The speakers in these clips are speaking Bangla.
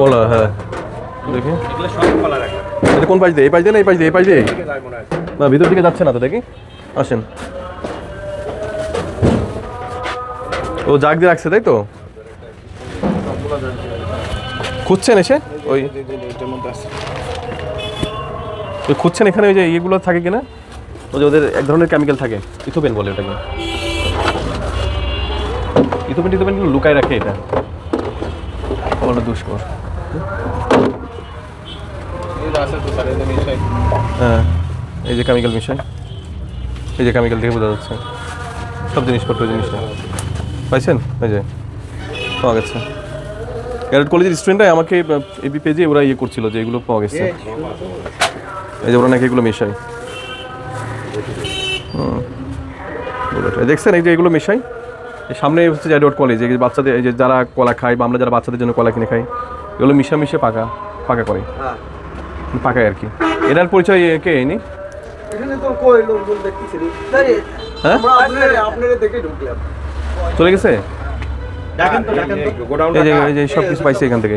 কলা হ্যাঁ। দেখি। এটা কোন পাশ দিয়ে? এই পাশ দিয়ে না এই পাশ দিয়ে এই পাশ দিয়ে? না ভিতর দিকে যাচ্ছে না তো দেখি। আসেন। ও জাগ দিয়ে রাখছে তাই তো? খুঁজছেন এসে? ওই ওই খুঁজছেন এখানে ওই যে ইয়েগুলো থাকে কিনা? ওই যে ওদের এক ধরনের কেমিক্যাল থাকে ইথোপেন বলে ওটাকে। ইথোপেন ইথোপেন লুকায় রাখে এটা। বড় দুষ্কর হ্যাঁ এই যে কেমিক্যাল মিশাই এই যে কেমিক্যাল থেকে বোঝা যাচ্ছে। সব জিনিসপত্র জিনিসটা পাইছেন? এই যে, পাওয়া গেছে। ক্যারেট কলেজের স্টুডেন্টরাই আমাকে এবি পেজে ওরা ইয়ে করছিল যে এগুলো পাওয়া গেছে। এই যে ওরা নাকি এগুলো মেশাই হুম। দেখছেন, এই যে এগুলো মেশাই সামনে হচ্ছে যে এডওয়ার্ড কলেজ এই যে বাচ্চাদের এই যে যারা কলা খায় বা আমরা যারা বাচ্চাদের জন্য কলা কিনে খাই এগুলো মিশা মিশে পাকা পাকা করে। পাকায় আর কি। এটার পরিচয় কে এনি? এখানে তো কই লোকজন দেখতেছি হ্যাঁ? আমরা আপনারে আপনারে দেখে ঢুকলাম। চলে গেছে? দেখেন তো দেখেন তো। গোডাউন এই যে সব কিছু পাইছে এখান থেকে।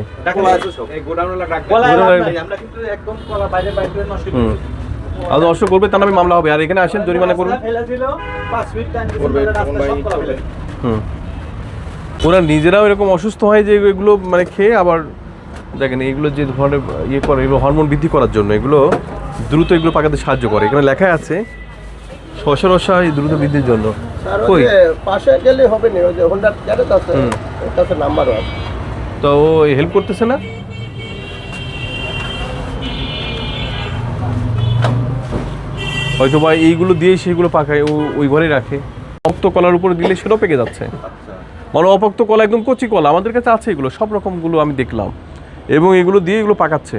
আর নষ্ট করবে তার নামে মামলা হবে। আর এখানে আসেন জরিমানা করবে ফেলে দিল 5 মিনিট টাইম করবে তখন ভাই চলে হুম। ওরা নিজেরাও এরকম অসুস্থ হয় যে এগুলো মানে খেয়ে আবার দেখেন এগুলো যে ধরনের ইয়ে করে এগুলো হরমোন বৃদ্ধি করার জন্য এগুলো দ্রুত এগুলো পাকাতে সাহায্য করে। এখানে লেখা আছে শশা রসা এই দ্রুত বৃদ্ধির জন্য। কই? পাশে গেলে হবে না ওই যে হোন্ডা গ্যারেজ আছে কাছে নাম্বারও আছে তো ও হেল্প করতেছে না? হয়তো বা এইগুলো দিয়ে সেইগুলো পাকায় ও ওই ঘরে রাখে। অপক্ত কলার উপরে দিলে সেটাও পেকে যাচ্ছে। মানে অপক্ত কলা একদম কচি কলা আমাদের কাছে আছে এগুলো সব রকমগুলো আমি দেখলাম। এবং এগুলো দিয়ে এগুলো পাকাচ্ছে।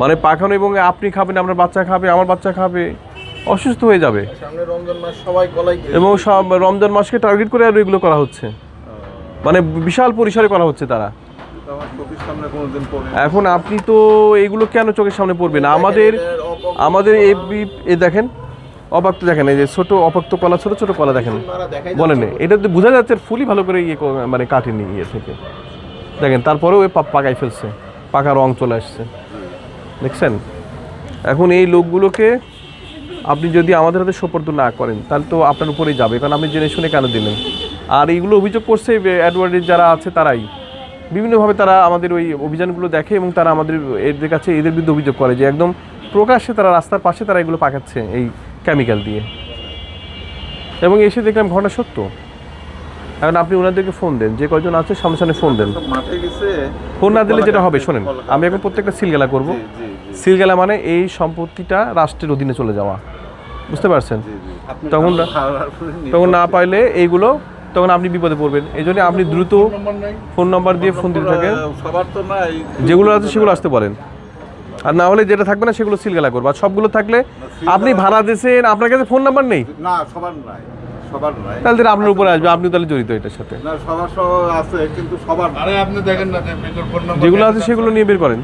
মানে পাকানো এবং আপনি খাবেন আপনার বাচ্চা খাবে আমার বাচ্চা খাবে অসুস্থ হয়ে যাবে। এবং সব রমজান মাসকে টার্গেট করে আর এগুলো করা হচ্ছে। মানে বিশাল পরিসরে করা হচ্ছে তারা। এখন আপনি তো এগুলো কেন চোখের সামনে পড়বেন? আমাদের আমাদের এ দেখেন অপাক্ত দেখেন এই যে ছোট অপাক্ত কলা ছোট ছোট কলা দেখেন। বলেন এটা তো বোঝা যাচ্ছে ফুলই ভালো করে ইয়ে মানে কাটেনি ইয়ে থেকে। দেখেন তারপরেও পা- পাকাই ফেলছে। পাকা রং চলে আসছে। দেখছেন? এখন এই লোকগুলোকে আপনি যদি আমাদের হাতে সোপর্দ না করেন তাহলে তো আপনার উপরেই যাবে। কারণ আপনি জেনে শুনে কেন দিলেন? আর এইগুলো অভিযোগ করছে অ্যাডওয়ার্ডের যারা আছে তারাই। বিভিন্নভাবে তারা আমাদের ওই অভিযানগুলো দেখে এবং তারা আমাদের এদের কাছে এদের বিরুদ্ধে অভিযোগ করে যে একদম প্রকাশ্যে তারা রাস্তার পাশে তারা এগুলো পাকাচ্ছে এই কেমিক্যাল দিয়ে। এবং এসে দেখলাম ঘটনা সত্য। এখন আপনি ওনাদেরকে ফোন দেন যে কয়জন আছে সামনে সামনে ফোন দেন। ফোন না দিলে যেটা হবে শোনেন আমি এখন প্রত্যেকটা সিলগেলা করব। সিলগেলা মানে এই সম্পত্তিটা রাষ্ট্রের অধীনে চলে যাওয়া। বুঝতে পারছেন? তখন তখন না পাইলে এইগুলো তখন আপনি বিপদে পড়বেন। এই জন্য আপনি দ্রুত ফোন নাম্বার দিয়ে ফোন দিতে থাকেন। যেগুলো আছে সেগুলো আসতে বলেন আর না হলে যেটা থাকবে না সেগুলো সিলগালা করব। আর সবগুলো থাকলে আপনি ভাড়া দিয়েছেন আপনার কাছে ফোন নাম্বার নেই? না সবার নাই সবার নাই। তাহলে আপনার উপরে আসবে আপনি তাহলে জড়িত এটার সাথে। না সবার সবার আছে কিন্তু সবার আরে আপনি দেখেন না যে ভিতর ফোন নাম্বার যেগুলো আছে সেগুলো নিয়ে বের করেন।